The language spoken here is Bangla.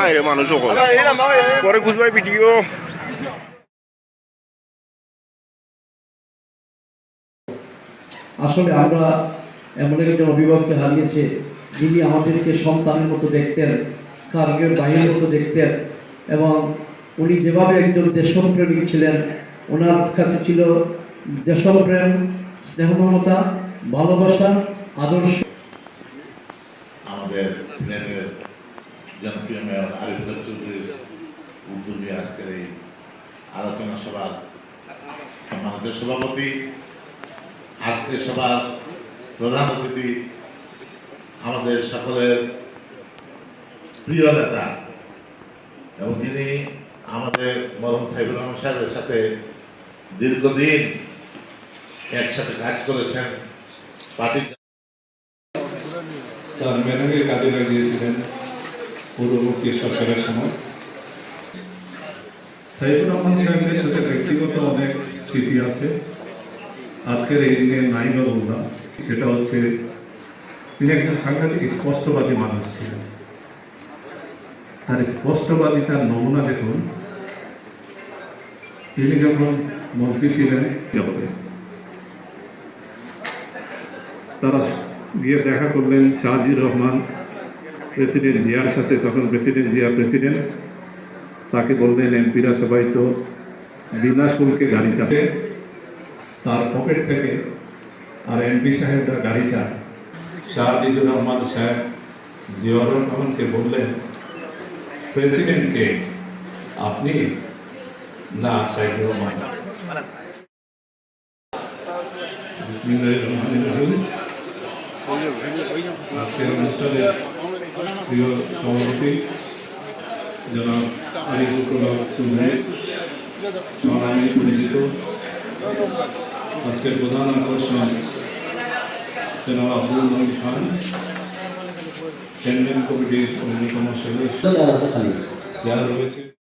আরে মানুষ পরে খুঁজবাই ভিডিও আসলে আমরা এমন একজন অভিভাবককে হারিয়েছে, যিনি আমাদেরকে সন্তানের মতো দেখতেন কার্গের ভাইয়ের মতো দেখতেন এবং উনি যেভাবে একজন দেশপ্রেমিক ছিলেন, ওনার কাছে ছিল দেশপ্রেম, স্নেহমমতা, ভালোবাসা, আদর্শ। আমাদের জনপ্রিয় আলোচনা সভার আমাদের সভাপতি আজকের সভার প্রধান অতিথি আমাদের সকলের প্রিয় নেতা এবং যিনি আমাদের মরম সাইবুর রহমান সাহেবের সাথে দীর্ঘদিন একসাথে কাজ করেছেন পার্টির তার মেধাকে কাজে লাগিয়েছিলেন পূর্ববর্তী সরকারের সময়। সাইফুর রহমান সাহেবের সাথে ব্যক্তিগত অনেক স্মৃতি আছে। আজকের এই দিনে নাই বা বললাম সেটা হচ্ছে তিনি একজন সাংঘাতিক স্পষ্টবাদী মানুষ ছিলেন। তার স্পষ্টবাদী, তার নমুনা দেখুন। তিনি যখন মন্ত্রী ছিলেন, তারা গিয়ে দেখা করলেন শাহজির রহমান প্রেসিডেন্ট জিয়ার সাথে, তখন প্রেসিডেন্ট জিয়া প্রেসিডেন্ট, তাকে বললেন, এমপিরা সবাই তো বিনা শুল্কে গাড়ি চাপে তার পকেট থেকে আর এমপি সাহেবরা গাড়ি চায়। শাহজিদুর রহমান সাহেব জিয়াউর রহমানকে বললেন প্রেসিডেন্টকে আপনি? না সাইদুর রহমান। আজকের অনুষ্ঠানের প্রিয় সভাপতি জনাব আলিফুল চৌধুরী পরিচিত। আজকের প্রধান আকর্ষণ জেনারেল আব্দুল মহিদ খান চেয়ারম্যান কমিটির অন্যতম সদস্য যারা রয়েছে